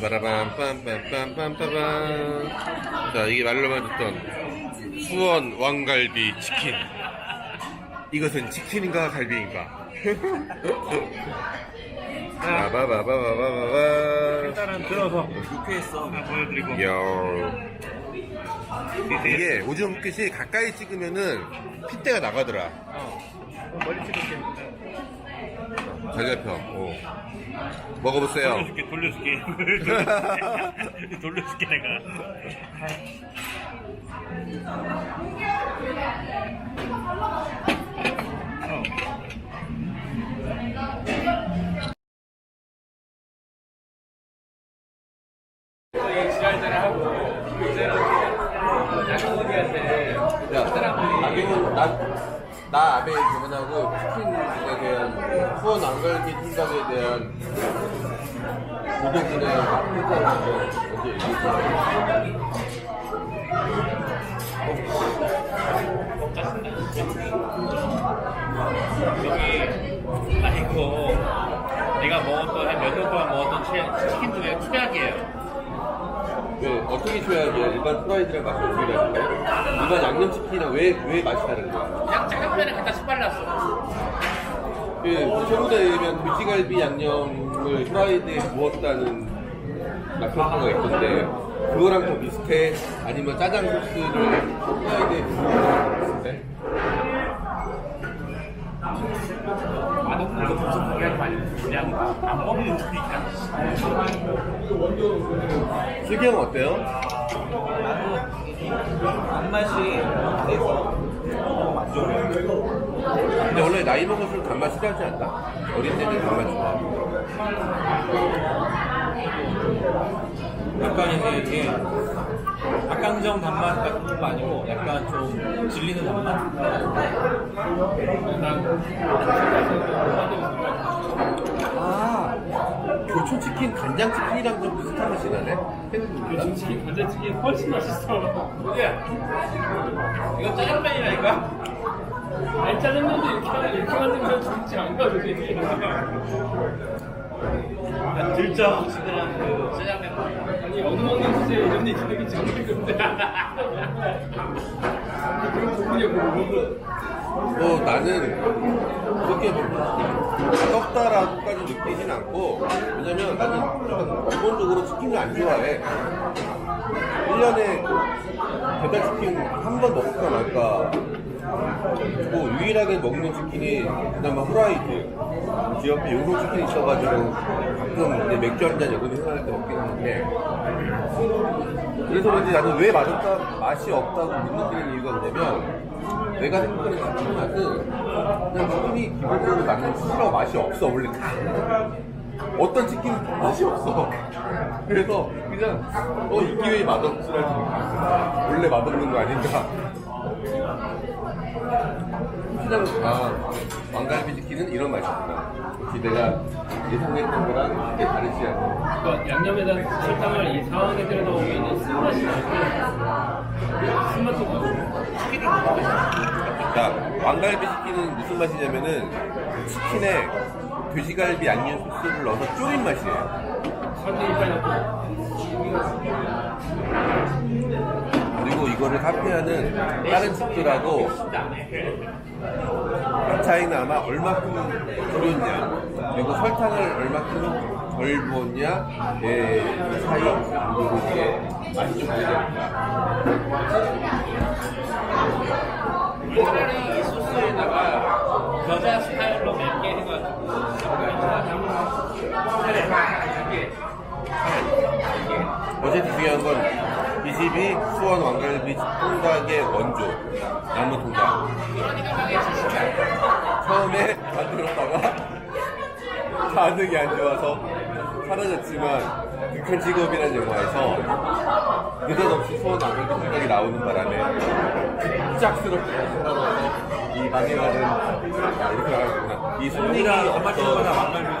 빠바라밤 빰빰빰빰빰빰 자 이게 말로만 듣던 수원 왕갈비 치킨 이것은 치킨인가 갈비인가 바바바바바바바 일단은 들어서 육회했어. 하나 보여드리고. 이야 이게 오징어 묵깃이 가까이 찍으면은 핏대가 나가더라 어. 멀리 찍을게. 잘 잡혀 오. 먹어보세요 돌려줄게, 돌려줄게. 돌려줄게, 내가. 어. 야, 나, 나 아베 결혼하고 치킨에 대한 수원 안갈비 통닭에 대한 고객분의 평가를 먼저 얘기해주세요. 여기 나 이거 내가 먹었던 한 몇 년 동안 먹었던 최, 치킨 중에 최악이에요. 왜 어떻게 줘야지 일반 프라이드랑 맛이 어떻게 다른가요? 일반 양념치킨이랑 왜, 왜 맛이 다른 거야? 그냥 짜장면에 갖다 스발랐어. 그 최고대에 의하면 돼지갈비 양념을 프라이드에 부었다는 낙평가가 있던데 그거랑 더 비슷해? 아니면 짜장 소스를 프라이드에 부었다는 거 비슷해? 거 분석하게 하지 말고 그냥 안 먹는 거니까. 슬기 형 어때요? 단맛이 돼서 근데 원래 나이 먹을수록 단맛 싫어하지 않나? 어린 때는 단맛 좋아하고 약간 이제 이게 닭강정 단맛 같은 거 아니고 약간 좀 질리는 단맛? 아 교촌치킨 간장치킨이랑 좀 비슷한 맛이 나네? 치킨 간장치킨 훨씬 맛있어. 야, 이거 짜장면이라니까? 아니 짜장면도 이렇게 하면 이렇게 만들면 좋지 않가 솔직히. 짜장면. 아니 어느 먹는 주제에 이런 얘기 하기 좀 그런데. 그런 부분이 뭐 나는 그렇게 맛없다라고까지 느끼진 않고 왜냐면 나는 기본적으로 치킨을 안 좋아해 1년에 배달치킨 한 번 먹을까 말까 그리고 유일하게 먹는 치킨이 그나마 후라이드 집 옆에 용성 치킨이 있어가지고 가끔 이제 맥주 한잔 여기 생각할 때 먹긴 하는데 그래서 그런지 나는 왜 맛없다 맛이 없다고 못 느끼는 이유가 뭐냐면 내가 생각하는 치킨 맛은 그냥 치킨이 기본적으로 나는 싫어 맛이 없어 원래. 다 어떤 치킨 맛이 없어. 그래서 그냥 어 이 기회에 맛없으라는 느낌 원래 맛없는 거 아닌가 아 왕갈비 치킨은 이런 맛이구나 혹시 내가 예상했던 거랑 크게 다르지 않아 그러니까 양념에다 설탕을 이 상황에 들어 넣으면 쓴맛이 나고 쓴맛도 나고 치킨이 자, 왕갈비 치킨은 무슨 맛이냐면은 치킨에 돼지갈비 양념 소스를 넣어서 졸인 맛이에요. 그리고 이거를 카피하는 다른 집들하고 차이는 아마 얼마큼 줄였냐, 그리고 설탕을 얼마큼 덜 부었냐의 차이, 그리고 이게 맛이 좀. 차라리 이 소스에다가 겨자 스타일로 맵게 해가지고. 이게 어쨌든 중요한 건 이 집이 수원 왕갈비 통닭의 원조 나무 통닭 처음에 만들었다가 반응이 안 좋아서 사라졌지만 극한 직업이라는 영화에서 느닷없이 수원 왕갈비 통닭이 나오는 바람에 짝스럽게 살아서 이 망해가는 아, 이렇게 나가는구나 이 담아주는 어떤- 거다 왕갈비네?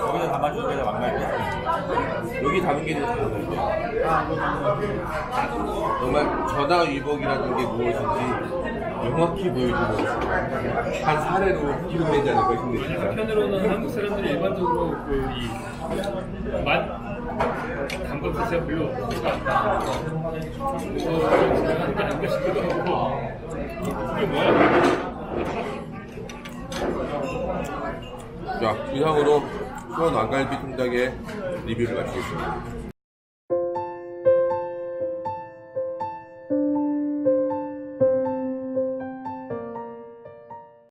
여기다 담아주는 거다 왕갈비? 여기 담은 게좀 다른데 정말 전화 위복이라는 게 무엇인지 명확히 보여주는 한 사례로 기록되지 않을까 싶네 진짜 한편으로는 한국 사람들이 일반적으로 그이맛 안 것도 제가 별로 좋지 않다. 그래서 그게 안 것이기도 하고 이게 뭐야? 자, 이상으로 수원 왕갈비 통닭의 리뷰를 마치겠습니다.